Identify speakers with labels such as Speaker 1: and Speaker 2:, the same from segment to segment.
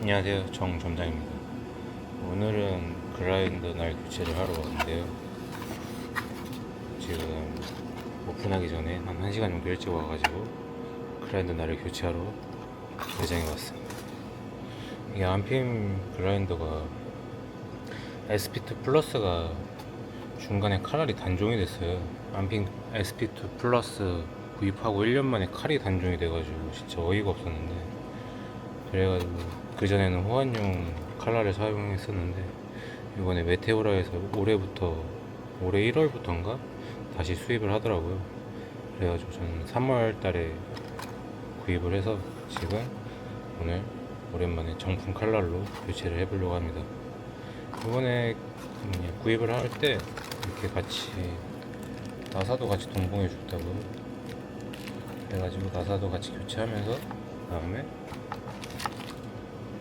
Speaker 1: 안녕하세요. 정 점장입니다. 오늘은 그라인더 날 교체를 하러 왔는데요. 지금 오픈하기 전에 한 1시간 정도 일찍 와가지고 그라인더 날을 교체하러 매장에 왔습니다. 이게 안핌 그라인더가 SP2 플러스가 중간에 칼날이 단종이 됐어요. 안핌 SP2 플러스 구입하고 1년 만에 칼이 단종이 돼가지고 진짜 어이가 없었는데 그래가지고 그전에는 호환용 칼날을 사용했었는데 이번에 메테오라에서 올해부터 올해 1월부터인가? 다시 수입을 하더라고요. 그래가지고 저는 3월 달에 구입을 해서 지금 오늘 오랜만에 정품 칼날로 교체를 해보려고 합니다. 이번에 구입을 할 때 이렇게 같이 나사도 같이 동봉해 줬다고 그래가지고 나사도 같이 교체하면서 다음에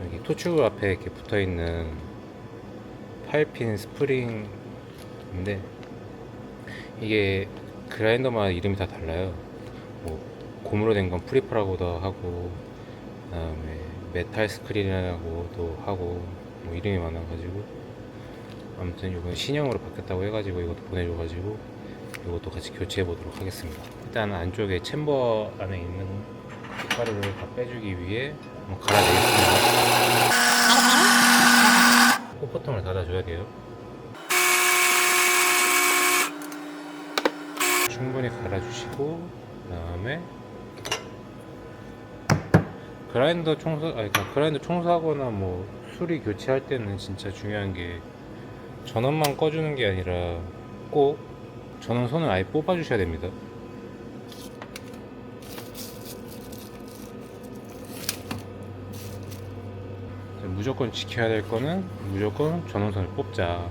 Speaker 1: 여기 토축 앞에 이렇게 붙어 있는 8핀 스프링인데 이게 그라인더마다 이름이 다 달라요. 뭐 고무로 된 건 프리프라고도 하고 그다음에 메탈 스크린이라고도 하고 뭐 이름이 많아가지고 아무튼 이건 신형으로 바뀌었다고 해가지고 이것도 보내줘가지고 이것도 같이 교체해 보도록 하겠습니다. 일단 안쪽에 챔버 안에 있는 가루를 다 빼주기 위해 갈아내겠습니다. 호포통을 닫아줘야 돼요. 충분히 갈아주시고 그 다음에 그라인더 청소, 아니 그러니까 그라인더 청소하거나 뭐 수리 교체할 때는 진짜 중요한 게 전원만 꺼주는 게 아니라 꼭 전원 선을 아예 뽑아주셔야 됩니다. 무조건 지켜야 될 거는 무조건 전원선을 뽑자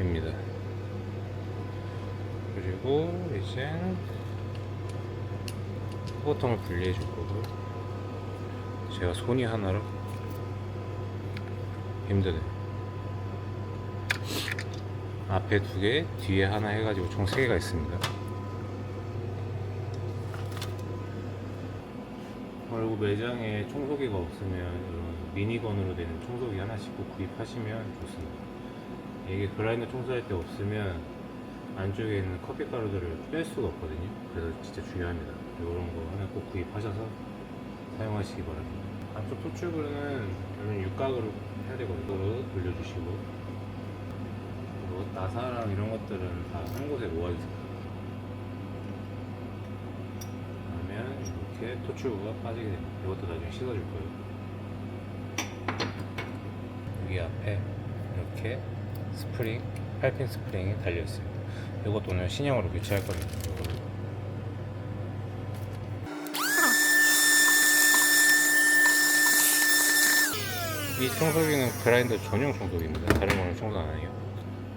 Speaker 1: 입니다. 그리고 이제 호통을 분리해 줄 거고 제가 손이 하나로 힘드네. 앞에 두 개, 뒤에 하나 해가지고 총 세 개가 있습니다 그리고 매장에 청소기가 없으면 이런 미니건으로 되는 청소기 하나씩 꼭 구입하시면 좋습니다. 이게 그라인더 청소할 때 없으면 안쪽에 있는 커피 가루들을 뺄 수가 없거든요. 그래서 진짜 중요합니다. 이런 거 하나 꼭 구입하셔서 사용하시기 바랍니다. 안쪽 토축은 이런 육각으로 해야 되거든요. 돌려주시고 그리고 나사랑 이런 것들은 다 한 곳에 모아주세요. 그러면 이렇게 토출구가 빠지게 됩니다. 이것도 나중에 씻어줄 거예요. 여기 앞에 이렇게 스프링, 8핀 스프링이 달려 있습니다. 이것도 오늘 신형으로 교체할 겁니다. 이 청소기는 그라인더 전용 청소기입니다. 다른 거는 청소 안 해요.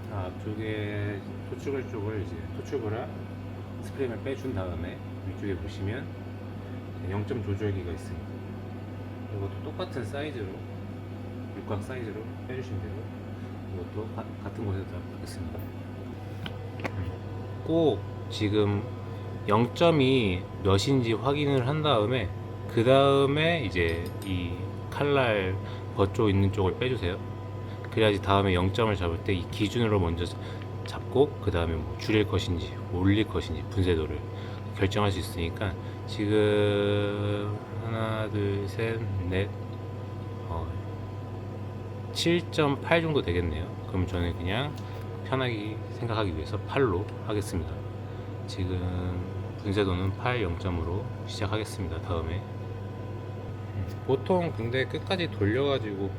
Speaker 1: 자, 앞쪽에 토축을 쪽을 이제 토축을 스프링을 빼준 다음에 위쪽에 보시면 0점 조절기가 있습니다. 이것도 똑같은 사이즈로 육각 사이즈로 빼주시면 되고 이것도 가- 같은 곳에서 하겠습니다. 꼭 지금 0점이 몇인지 확인을 한 다음에 그 다음에 이제 이 칼날 버쪽 있는 쪽을 빼주세요. 그래야지 다음에 0점을 잡을 때 이 기준으로 먼저 잡고 그 다음에 뭐 줄일 것인지 올릴 것인지 분쇄도를 결정할 수 있으니까 지금 하나 둘셋넷 어, 7.8 정도 되겠네요. 그럼 저는 그냥 편하게 생각하기 위해서 8로 하겠습니다. 지금 분쇄도는 8 0점으로 시작하겠습니다. 다음에 보통 근데 끝까지 돌려가지고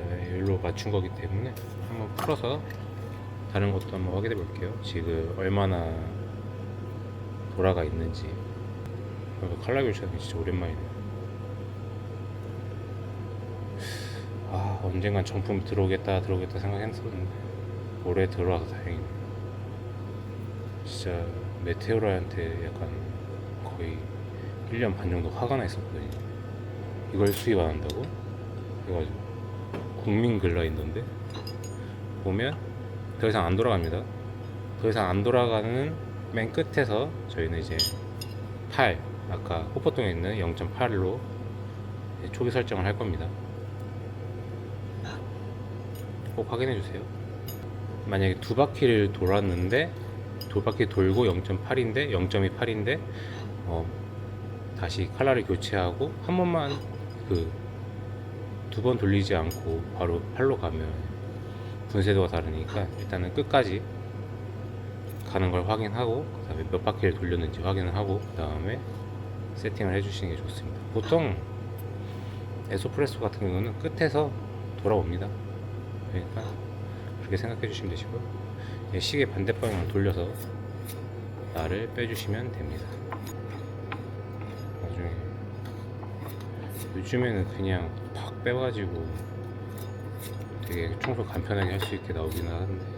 Speaker 1: 네, 일로 맞춘 거기 때문에 한번 풀어서 다른 것도 한번 확인해 볼게요. 지금 얼마나 돌아가 있는지. 칼라 교체하는 게 진짜 오랜만이네요. 아 언젠간 정품 들어오겠다 들어오겠다 생각했었는데 올해 들어와서 다행이네. 진짜 메테오라한테 약간 거의 1년 반 정도 화가 나 있었거든요. 이걸 수입 안 한다고? 그래가지고 국민 글라인더인데 보면 더 이상 안 돌아갑니다. 더 이상 안 돌아가는 맨 끝에서 저희는 이제 8 아까 호포통에 있는 0.8로 이제 초기 설정을 할 겁니다. 꼭 확인해 주세요. 만약에 두 바퀴를 돌았는데 두 바퀴 돌고 0.8인데 0.28인데 어, 다시 칼라를 교체하고 한 번만 그 두 번 돌리지 않고 바로 팔로 가면 분쇄도가 다르니까 일단은 끝까지 가는 걸 확인하고 그 다음에 몇 바퀴를 돌렸는지 확인을 하고 그 다음에 세팅을 해주시는 게 좋습니다. 보통 에소프레소 같은 경우는 끝에서 돌아옵니다. 그러니까 그렇게 생각해 주시면 되시고요. 예, 시계 반대 방향으로 돌려서 나를 빼주시면 됩니다. 나중에 요즘에는 그냥 팍 빼가지고 되게 청소 간편하게 할 수 있게 나오긴 하는데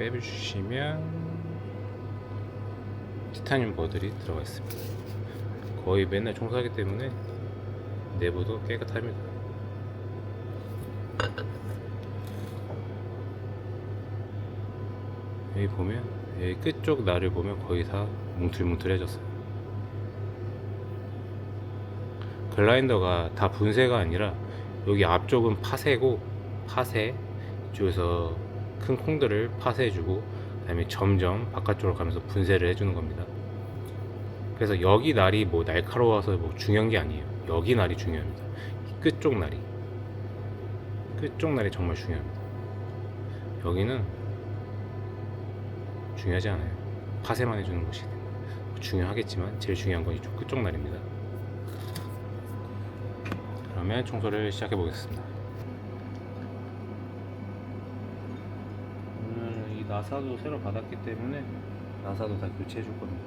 Speaker 1: 빼주시면 티타늄 버들이 들어가 있습니다. 거의 맨날 청소하기 때문에 내부도 깨끗합니다. 여기 보면 여기 끝쪽 날을 보면 거의 다 뭉틀뭉틀해졌어요. 글라인더가 다 분쇄가 아니라 여기 앞쪽은 파쇄고 파쇄 이쪽에서 큰 콩들을 파쇄해주고 그다음에 점점 바깥쪽으로 가면서 분쇄를 해주는 겁니다. 그래서 여기 날이 뭐 날카로워서 뭐 중요한 게 아니에요. 여기 날이 중요합니다. 이 끝쪽 날이 끝쪽 날이 정말 중요합니다. 여기는 중요하지 않아요. 파쇄만 해주는 것이 중요하겠지만 제일 중요한 건 이쪽 끝쪽 날입니다. 그러면 청소를 시작해 보겠습니다. 오늘 이 나사도 새로 받았기 때문에 나사도 다 교체해 줄 겁니다.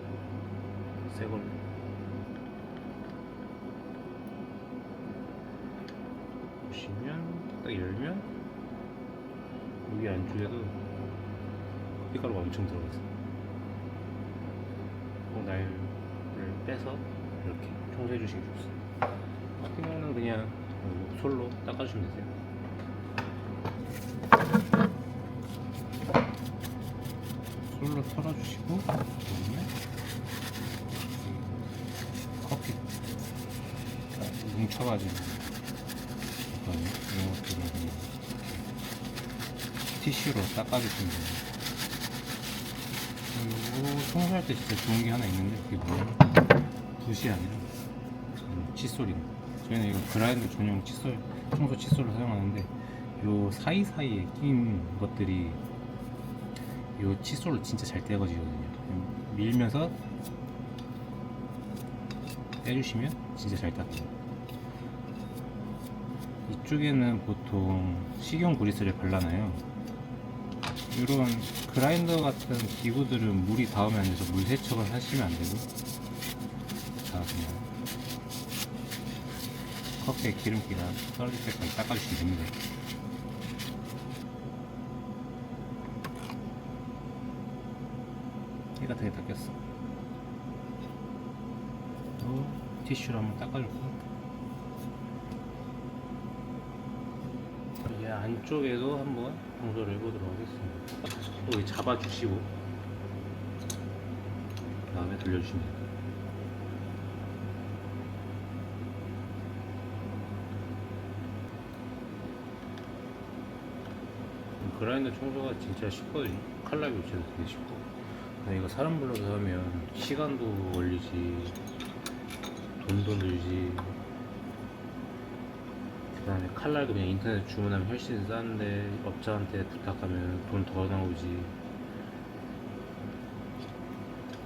Speaker 1: 새 걸로. 보시면 딱 열면 여기 안쪽에도 삐가루가 엄청 들어가 있어요. 그 날을 빼서 이렇게 청소해 주시기 좋습니다. 같은 경우는 그냥 어, 솔로 닦아주시면 되세요. 털어주시고 그다음에 커피 뭉쳐가지고 그다음에 이런 그냥 티슈로 닦아주시면 돼요. 그리고 청소할 때 진짜 좋은 게 하나 있는데 그게 뭐냐면 붓이 아니라 음, 칫솔입니다. 저희는 이거 그라인더 전용 칫솔, 청소 칫솔을 사용하는데 요 사이사이에 낀 것들이 요 칫솔로 진짜 잘 떼거지거든요. 밀면서 빼주시면 진짜 잘 닦여요. 이쪽에는 보통 식용 그리스를 발라놔요. 이런 그라인더 같은 기구들은 물이 닿으면 안 돼서 물 세척을 하시면 안 되고 자 그냥 컵에 기름기가 떨어질 때까지 닦아주시면 됩니다. 얘가 되게 닦였어. 또 티슈로 한번 닦아줄까? 이 안쪽에도 한번 청소를 해보도록 하겠습니다. 여기 잡아주시고 그 다음에 돌려주시면 됩니다. 그라인더 청소가 진짜 쉽거든요. 칼라 교체도 되게 쉽고. 이거 사람 불러서 하면 시간도 걸리지, 돈도 들지. 그 다음에 칼날도 그냥 인터넷 주문하면 훨씬 싼데 업자한테 부탁하면 돈 더 나오지.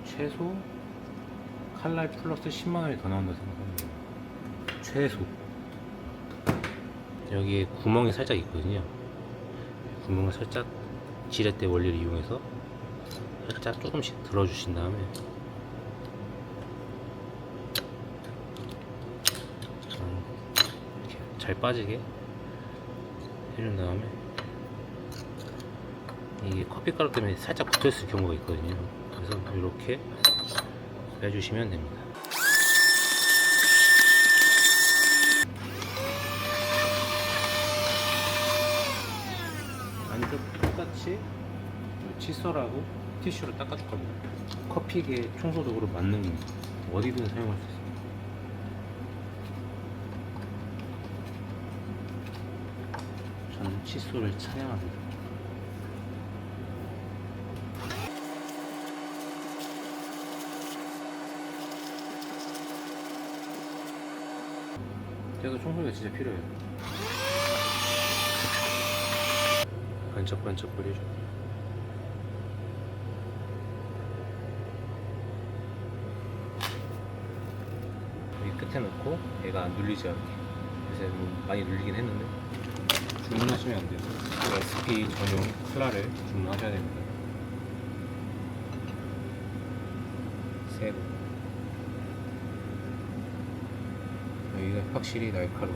Speaker 1: 최소 칼날 플러스 10만원이 더 나온다 생각합니다. 최소. 여기에 구멍이 살짝 있거든요. 구멍을 살짝 지렛대 원리를 이용해서 살짝 조금씩 들어주신 다음에. 음, 이렇게 잘 빠지게 해준 다음에 이게 커피가루 때문에 살짝 붙어있을 경우가 있거든요. 그래서 이렇게 빼주시면 됩니다 칫솔하고 티슈로 닦아줄 겁니다. 커피계 청소도구로 맞는 어디든 사용할 수 있습니다. 저는 칫솔을 차량합니다. 그래서 청소기가 진짜 필요해요. 반짝반짝 거리죠. 끝에 놓고 얘가 안 눌리지 않게. 그래서 뭐 많이 눌리긴 했는데 주문하시면 안 돼요. 그 SP 전용 콜라를 주문하셔야 됩니다. 새 거. 여기가 확실히 날카로워.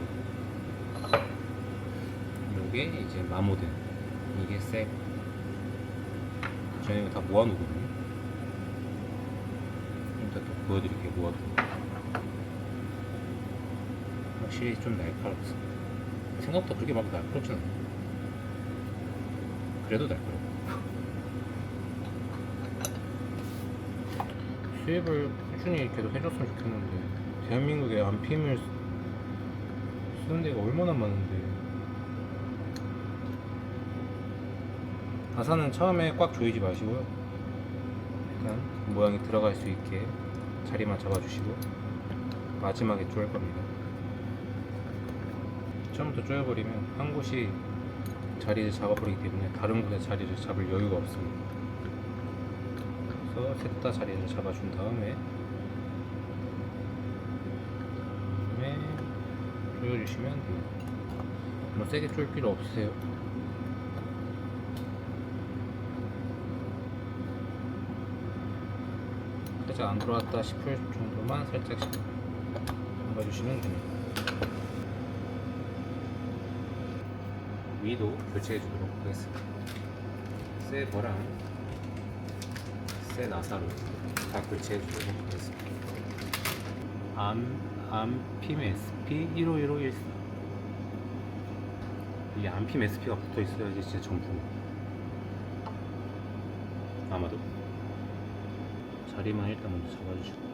Speaker 1: 요게 이제 마모된. 이게. 저는 이거 다 모아놓거든요. 일단 또 보여드릴게요, 모아두고. 확실히 좀 날카롭어. 생각보다 그렇게 막 날카롭진 않아. 그래도 날카로워. 수입을 꾸준히 계속 해줬으면 좋겠는데 대한민국에 안핌을 쓰는 데가 얼마나 많은데 가사는 처음에 꽉 조이지 마시고요 일단 모양이 들어갈 수 있게 자리만 잡아주시고 마지막에 조일 겁니다 처음부터 조여버리면 한 곳이 자리를 잡아버리기 때문에 다른 곳에 자리를 잡을 여유가 없습니다. 그래서 셋 다 자리를 잡아준 다음에 다음에 조여주시면 돼요. 뭐 세게 조일 필요 없으세요. 살짝 안 들어왔다 싶을 정도만 살짝씩 담가주시면 됩니다 위도 교체해 주도록 하겠습니다. 새 거랑 새 나사로 다 교체해 주도록 하겠습니다. 암, 암핌 SP 15114이 암핌 SP가 붙어 있어야지 진짜 정품. 아마도. 자리만 일단 먼저 잡아주시고.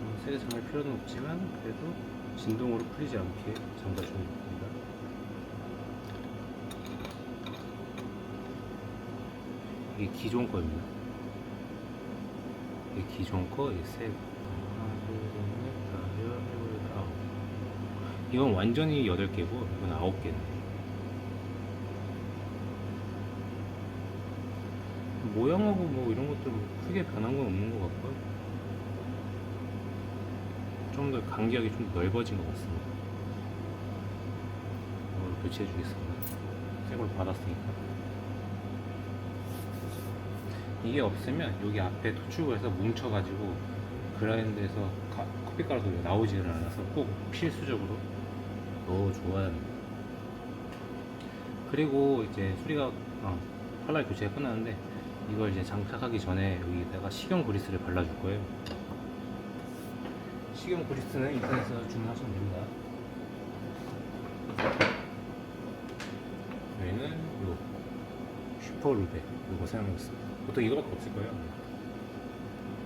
Speaker 1: 음, 세게 잠글 필요는 없지만 그래도 진동으로 풀리지 않게 잠가 주면 됩니다 이게 기존 거입니다 이게 기존 거, 이게 새 거. 여섯, 일곱, 여덟, 아홉. 이건 완전히 8개고, 이건 9개네. 모양하고 뭐 이런 것들 뭐 크게 변한 건 없는 것 같고요. 좀 더 간격이 좀 넓어진 것 같습니다. 이걸 교체해 주겠습니다. 새걸 받았으니까. 이게 없으면 여기 앞에 해서 뭉쳐가지고 그라인드에서 가- 커피가루 소리가 나오지를 않아서 꼭 필수적으로 넣어줘야 합니다. 그리고 이제 수리가 어, 칼날 교체가 끝나는데 이걸 이제 장착하기 전에 여기다가 식용 그리스를 발라줄 거예요. 식용 그리스는 인터넷에서 주문하시면 됩니다. 저희는 요 슈퍼 루베 이거 사용하고 있습니다. 보통 이거밖에 없을 거예요.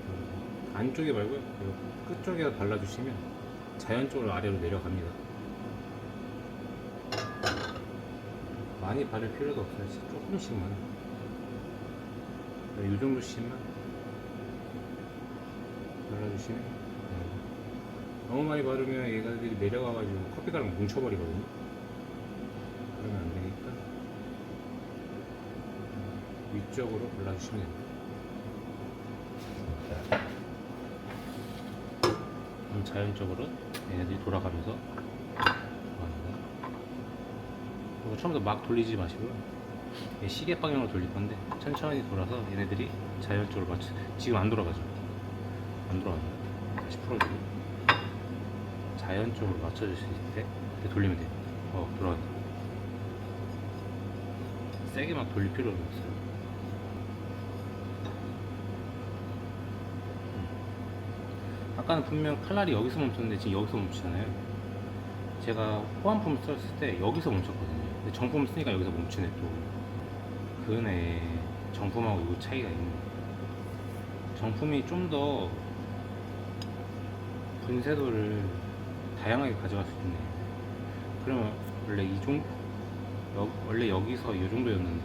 Speaker 1: 음, 안쪽에 말고요. 요 끝쪽에 발라주시면 자연적으로 아래로 내려갑니다. 많이 바를 필요도 없어요. 조금씩만. 이 정도씩만 발라주시면 음, 너무 많이 바르면 얘가들이 내려가가지고 커피가루 뭉쳐버리거든요. 그러면 안 되니까 위쪽으로 발라주시면 됩니다. 자연적으로 얘네들이 돌아가면서. 그리고 처음부터 막 돌리지 마시고요. 이게 시계 방향으로 돌릴 건데 천천히 돌아서 얘네들이 자연적으로 맞춰. 지금 안 돌아가죠. 안 돌아가요. 다시 풀어주고 자연적으로 맞춰줄 수 있을 때 돌리면 돼요. 어 돌아간다. 세게 막 돌릴 필요는 없어요. 아까는 분명 칼날이 여기서 멈췄는데 지금 여기서 멈추잖아요. 제가 호환품을 썼을 때 여기서 멈췄거든요. 근데 정품을 쓰니까 여기서 멈추네 또. 그네 정품하고 이거 차이가 있는. 정품이 좀더 분쇄도를 다양하게 가져갈 수 있네요. 그러면 원래 이 종, 여, 원래 여기서 이 정도였는데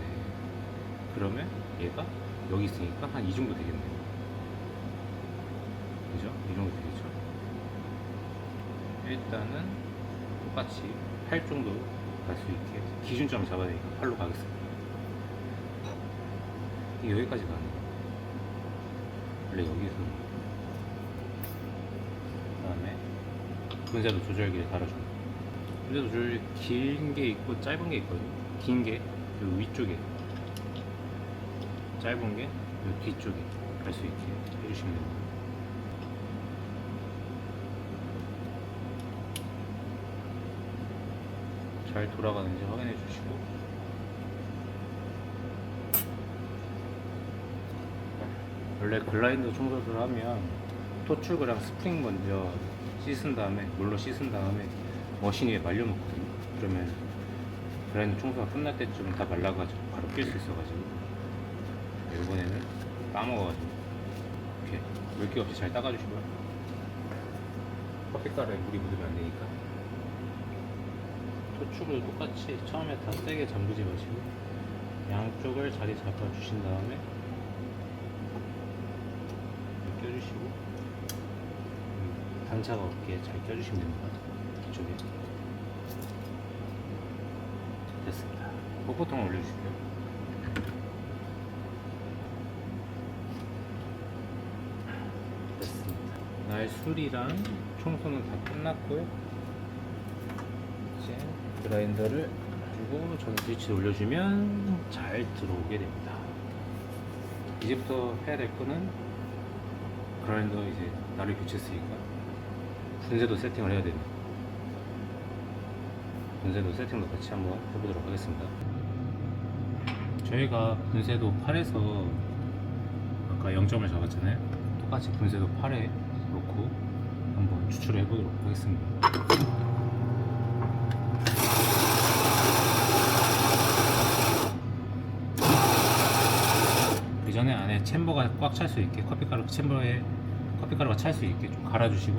Speaker 1: 그러면 얘가 여기 있으니까 한 이 정도 되겠네요. 그죠? 이 정도 되겠죠? 일단은 똑같이 8 정도 갈 수 있게 기준점을 잡아야 되니까 8로 가겠습니다. 여기까지 가는 거예요. 원래 여기서 그다음에 분쇄도 조절기를 달아줍니다. 분쇄도 조절기 긴 게 있고 짧은 게 있거든요. 긴게요 위쪽에 짧은 게요 뒤쪽에 갈 수 있게 해주시면 됩니다. 잘 돌아가는지 확인해 주시고 원래 글라인더 청소를 하면 토출구랑 스프링 먼저 씻은 다음에 물로 씻은 다음에 머신 위에 말려놓거든요. 그러면 글라인더 청소가 끝날 때쯤 다 말라가지고 바로 낄 수 있어가지고 이번에는 까먹어가지고 이렇게 물기 없이 잘 닦아주시고요. 커피가루에 물이 묻으면 안 되니까. 토축을 똑같이 처음에 다 세게 잠그지 마시고 양쪽을 자리 잡아 주신 다음에 껴주시고 음, 단차가 없게 잘 껴주시면 됩니다 이쪽에. 됐습니다. 뽀뽀통을 올려주시고요. 됐습니다. 날술이랑 청소는 다 끝났고요 이제 그라인더를 그리고 전 스위치 올려주면 잘 들어오게 됩니다. 이제부터 해야 될 거는 그라인더 이제 날을 교체했으니까 분쇄도 세팅을 해야 됩니다. 분쇄도 세팅도 같이 한번 해보도록 하겠습니다. 저희가 분쇄도 8에서 아까 0점을 잡았잖아요. 똑같이 분쇄도 8에 놓고 한번 추출해 보도록 하겠습니다. 그 전에 안에 챔버가 꽉 찰 수 있게 커피가루 챔버에 커피가루가 찰수 있게 좀 갈아주시고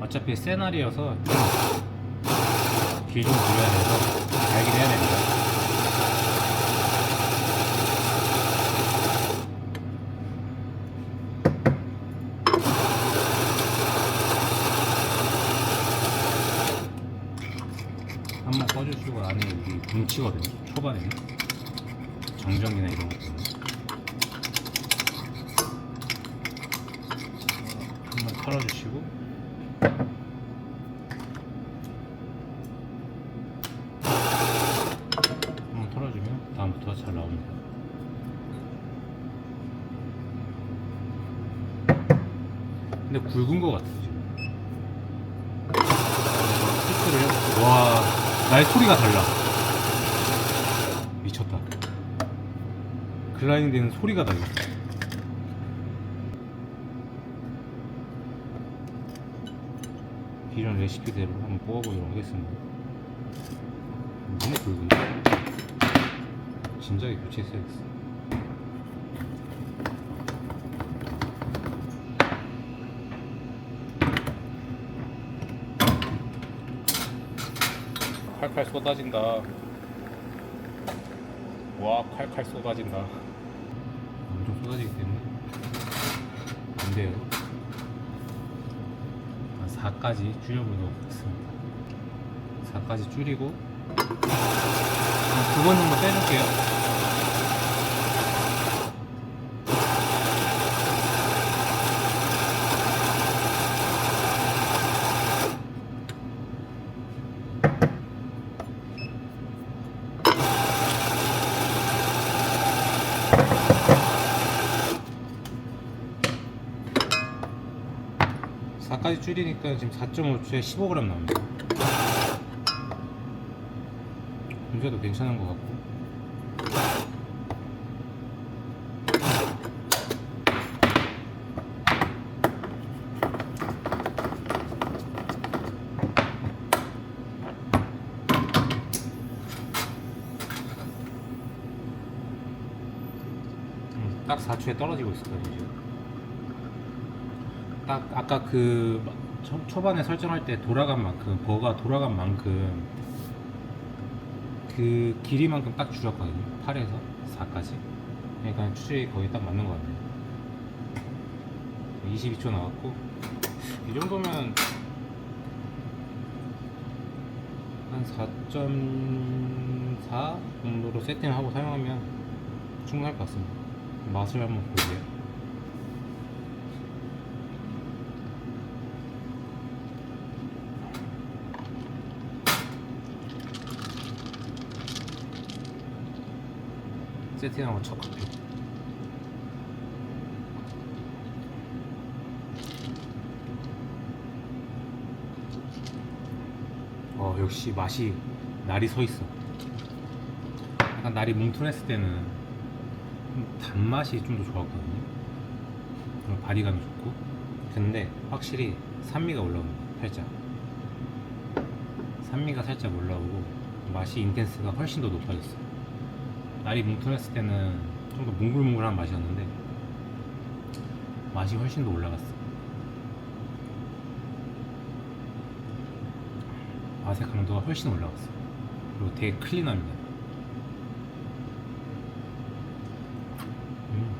Speaker 1: 어차피 세날이어서 길 좀 돌려야 돼서 잘긴 해야 됩니다. 한번 꺼주시고 안에 여기 뭉치거든요. 초반에는 정전기나 이런 것들은 한번 털어주시고 한번 털어주면 다음부터 잘 나옵니다. 근데 굵은 것 같아요 지금. 와, 나의 소리가 달라. 미쳤다. 글라이딩 되는 소리가 달라. 기존 레시피대로 한번 뽑아보도록 하겠습니다. 너무 굵은데? 진작에 교체했어야겠어. 칼칼 쏟아진다. 와, 칼칼 쏟아진다. 엄청 쏟아지기 때문에 안 돼요. 4까지 줄여보도록 하겠습니다. 4까지 줄이고 두 번 정도 빼줄게요. 사까지 줄이니까 지금 4.5초에 15g 나옵니다. 분쇄도 괜찮은 것 같고. 딱 4초에 떨어지고 있었거든요. 딱 아까 그 초, 초반에 설정할 때 돌아간 만큼 버가 돌아간 만큼 그 길이만큼 딱 줄였거든요. 8에서 4까지. 그러니까 추출이 거의 딱 맞는 것 같네요. 22초 나왔고 이 정도면 한 4.4 정도로 세팅하고 사용하면 충분할 것 같습니다. 맛을 한번 볼게요 세팅하고 첫 커피. 어 역시 맛이 날이 서 있어. 약간 날이 뭉툭했을 때는 좀 단맛이 좀 더 좋았거든요. 그리고 바리감이 좋고. 근데 확실히 산미가 올라옵니다 살짝. 산미가 살짝 올라오고 맛이 인텐스가 훨씬 더 높아졌어요 날이 뭉툭했을 때는 좀 더 뭉글뭉글한 맛이었는데 맛이 훨씬 더 올라갔어. 맛의 강도가 훨씬 올라갔어. 그리고 되게 클린합니다. 음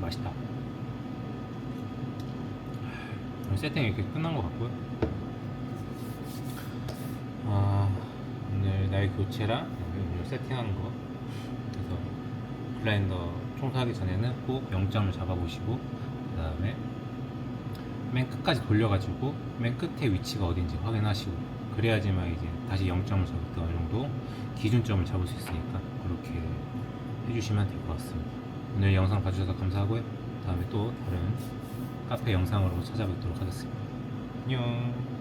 Speaker 1: 맛있다. 오늘 세팅이 이렇게 끝난 것 같고요. 아, 오늘 나의 교체랑 세팅하는 거. 그래서 블라인더 청소하기 전에는 꼭 0점을 잡아보시고 그 다음에 맨 끝까지 돌려가지고 맨 끝에 위치가 어딘지 확인하시고 그래야지만 이제 다시 0점을 잡을 때 어느 정도 기준점을 잡을 수 있으니까 그렇게 해주시면 될 것 같습니다. 오늘 영상 봐주셔서 감사하고요. 다음에 또 다른 카페 영상으로 찾아뵙도록 하겠습니다. 안녕